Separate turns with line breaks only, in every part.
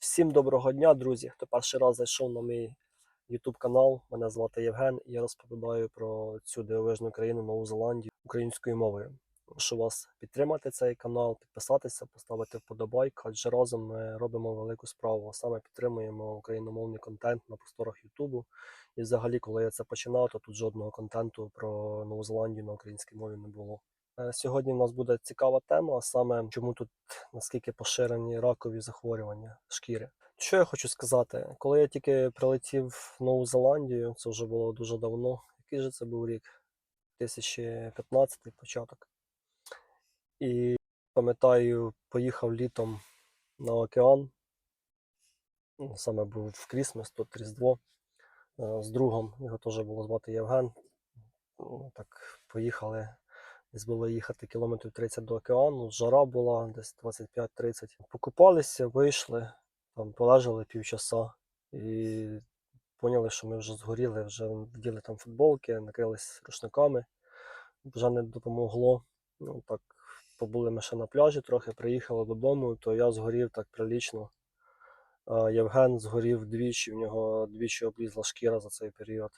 Всім доброго дня, друзі! Хто перший раз зайшов на мій YouTube канал, мене звати Євген, і я розповідаю про цю дивовижну країну Нову Зеландію українською мовою. Прошу вас підтримати цей канал, підписатися, поставити вподобайк, адже разом ми робимо велику справу, саме підтримуємо україномовний контент на просторах Ютубу. І взагалі, коли я це починав, то тут жодного контенту про Нову Зеландію на українській мові не було. Е, Сьогодні в нас буде цікава тема, а саме чому тут наскільки поширені ракові захворювання шкіри. Що я хочу сказати? Коли я тільки прилетів в Нову Зеландію, це вже було дуже давно. Який же це був рік? 2015 початок. І пам'ятаю, поїхав літом на океан. Ну, Саме був в Крісмес, тут Різдво е, з другом. Його теж було звати Євген. Ну, Так, поїхали. Десь було їхати кілометрів 30 до океану, жара була десь 25-30. Покупалися, вийшли, там полежали півчаса і поняли, що ми вже згоріли, вже вділи там футболки, накрились рушниками. Вже не допомогло. Ну так, побули ми ще на пляжі трохи, приїхали додому, то я згорів так прилічно. Євген згорів двічі, в нього двічі облізла шкіра за цей період.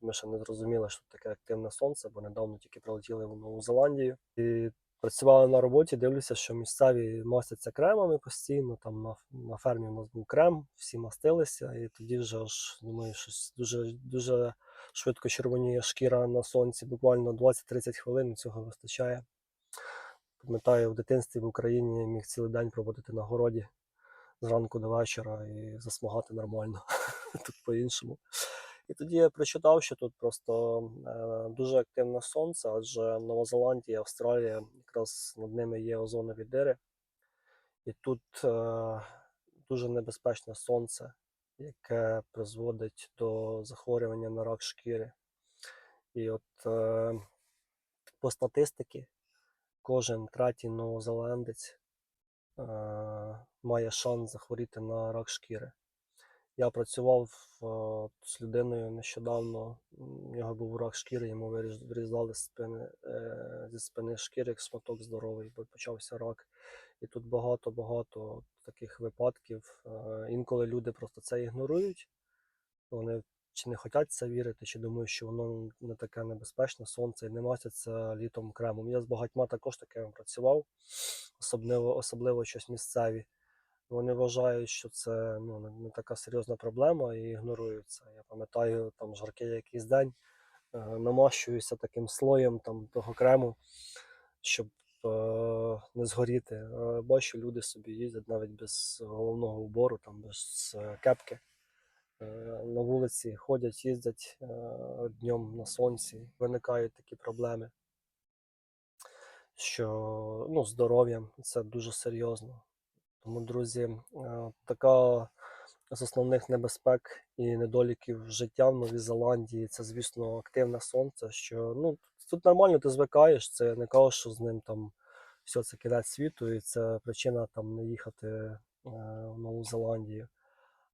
Ми ще не зрозуміли, що таке активне сонце, бо недавно тільки прилетіли в Нову Зеландію. І працювали на роботі, дивлюся, що місцеві мастяться кремами постійно. Там на, на фермі у нас був крем, всі мастилися, і тоді вже аж думаю, щось дуже, дуже швидко червоніє шкіра на сонці. Буквально 20-30 хвилин цього вистачає. Пам'ятаю, в дитинстві в Україні міг цілий день проводити на городі зранку до вечора і засмагати нормально. Тут по-іншому. І тоді я прочитав, що тут просто е, дуже активне сонце, адже Нова Зеландія, Австралія, якраз над ними є озонові дири. І тут е, дуже небезпечне сонце, яке призводить до захворювання на рак шкіри. І от е, по статистиці, кожен третій новозеландець має шанс захворіти на рак шкіри. Я працював з людиною нещодавно. У нього був рак шкіри, йому вирізали спини, е, зі спини шкіри як шматок здоровий, бо почався рак. І тут багато-багато таких випадків. Інколи люди просто це ігнорують. Вони чи не хочуть це вірити, чи думають, що воно не таке небезпечне сонце і не мастяться літом кремом. Я з багатьма також такими працював, особливо, особливо щось місцеві. Вони вважають, що це ну, не, така серйозна проблема і ігнорують це. Я пам'ятаю, там жаркий якийсь день, е, намащуюся таким слоєм там, того крему, щоб е, не згоріти. Е, бачу, люди собі їздять навіть без головного убору, там, без е, кепки. Е, на вулиці ходять, їздять е, днем на сонці, виникають такі проблеми, що ну, здоров'ям це дуже серйозно. Тому, друзі, е, така з основних небезпек і недоліків життя в Новій Зеландії це, звісно, активне сонце. Що ну тут нормально ти звикаєш. Це не кажу, що з ним там все це кінець світу, і це причина там не їхати е, в Нову Зеландію.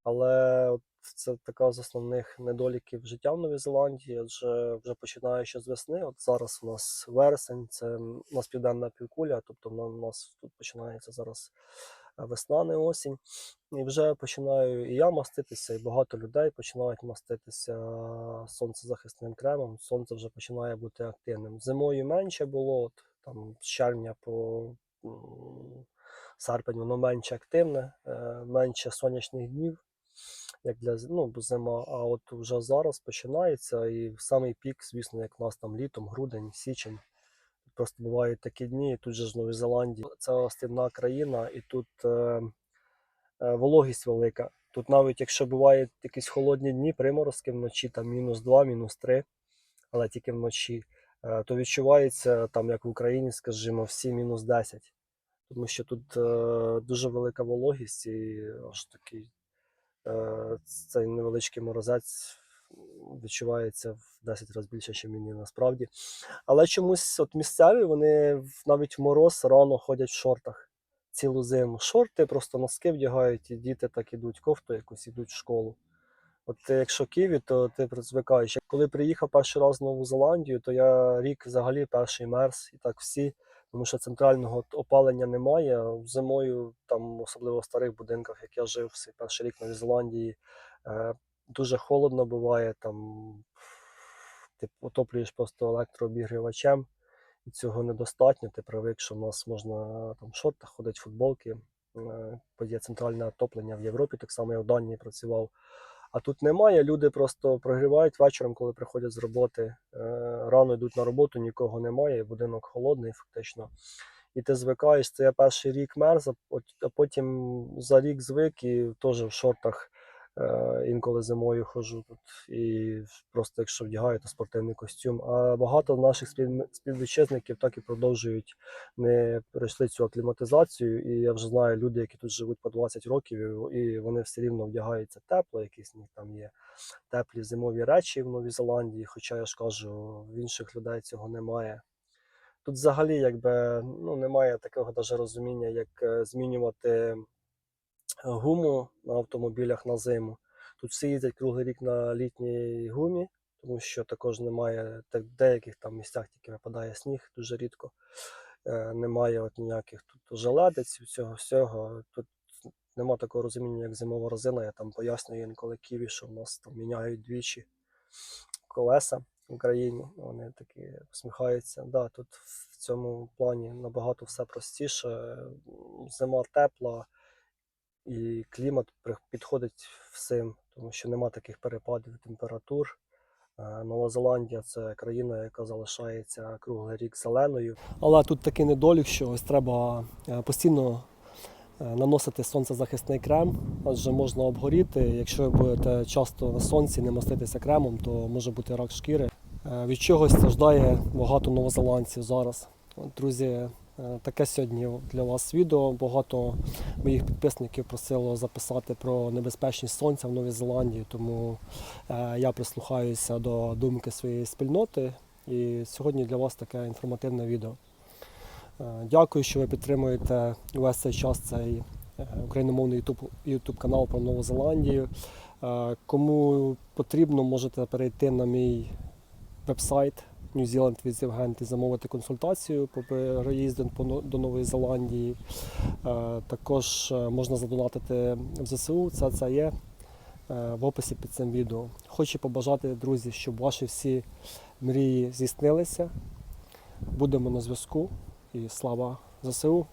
Але от це така з основних недоліків життя в Новій Зеландії, адже вже починаючи з весни, от зараз у нас вересень, це у нас південна півкуля, тобто у нас тут починається зараз весна, не осінь. І вже починаю і я маститися, і багато людей починають маститися сонцезахисним кремом. Сонце вже починає бути активним. Зимою менше було, от, там з червня по серпень воно менше активне, е, менше сонячних днів як для ну, зима, а от вже зараз починається, і в самий пік, звісно, як у нас там літом, грудень, січень. Просто бувають такі дні, тут же ж Новій Зеландії. Це остівна країна, і тут е, е, вологість велика. Тут навіть якщо бувають якісь холодні дні, приморозки вночі, там мінус 2, мінус 3, але тільки вночі, е, то відчувається там, як в Україні, скажімо, всі мінус 10. Тому що тут е, дуже велика вологість і аж такий е, цей невеличкий морозець відчувається в 10 разів більше, ніж мені насправді. Але чомусь от місцеві вони навіть в мороз рано ходять в шортах цілу зиму. Шорти, просто носки вдягають, і діти так ідуть, кофту якусь ідуть в школу. От якщо Києві, то ти звикаєш. Коли приїхав перший раз в Нову Зеландію, то я рік взагалі перший мерз, і так всі тому що центрального опалення немає. Зимою, там, особливо в старих будинках, як я жив перший рік в Новій Зеландії, е, дуже холодно буває. Там, ти отоплюєш просто електрообігрівачем, і цього недостатньо. Ти привик, що в нас можна там в шортах ходити, футболки. Е, Є центральне отоплення в Європі, так само я в Данії працював. А тут немає. Люди просто прогрівають вечором, коли приходять з роботи. Е, Рано йдуть на роботу, нікого немає, будинок холодний, фактично. І ти звикаєш, це я перший рік мерз, а потім за рік звик і теж в шортах інколи зимою ходжу тут. І просто якщо вдягаю, то спортивний костюм. А багато наших спів- співвітчизників так і продовжують не пройшли цю акліматизацію. І я вже знаю люди, які тут живуть по 20 років, і вони все рівно вдягаються тепло, якісь там є теплі зимові речі в Новій Зеландії, хоча я ж кажу, в інших людей цього немає. Тут взагалі якби ну, немає такого даже розуміння, як е, змінювати гуму на автомобілях на зиму. Тут всі їздять круглий рік на літній гумі, тому що також немає так, в деяких там місцях тільки випадає сніг дуже рідко. Е, немає от ніяких тут желедиць, всього всього. Тут нема такого розуміння, як зимова резина. Я там пояснюю інколи Ківі, що в нас там міняють двічі колеса в Україні. Вони такі посміхаються. Да, тут в цьому плані набагато все простіше. Зима тепла і клімат підходить всім, тому що нема таких перепадів температур. Е, Нова Зеландія це країна, яка залишається круглий рік зеленою. Але тут такий недолік, що ось треба е, постійно е, наносити сонцезахисний крем, адже можна обгоріти. Якщо ви будете часто на сонці не маститися кремом, то може бути рак шкіри. Від чогось страждає багато новозеландців зараз. Друзі, таке сьогодні для вас відео. Багато моїх підписників просило записати про небезпечність сонця в Новій Зеландії, тому е, я прислухаюся до думки своєї спільноти. І сьогодні для вас таке інформативне відео. Е, Дякую, що ви підтримуєте увесь цей час цей е, україномовний YouTube, канал про Нову Зеландію. Е, Кому потрібно, можете перейти на мій вебсайт Zealand візив Євген замовити консультацію по переїзду до Нової Зеландії. Е, Також е, можна задонатити в ЗСУ, це це є е, в описі під цим відео. Хочу побажати, друзі, щоб ваші всі мрії здійснилися. Будемо на зв'язку і слава ЗСУ!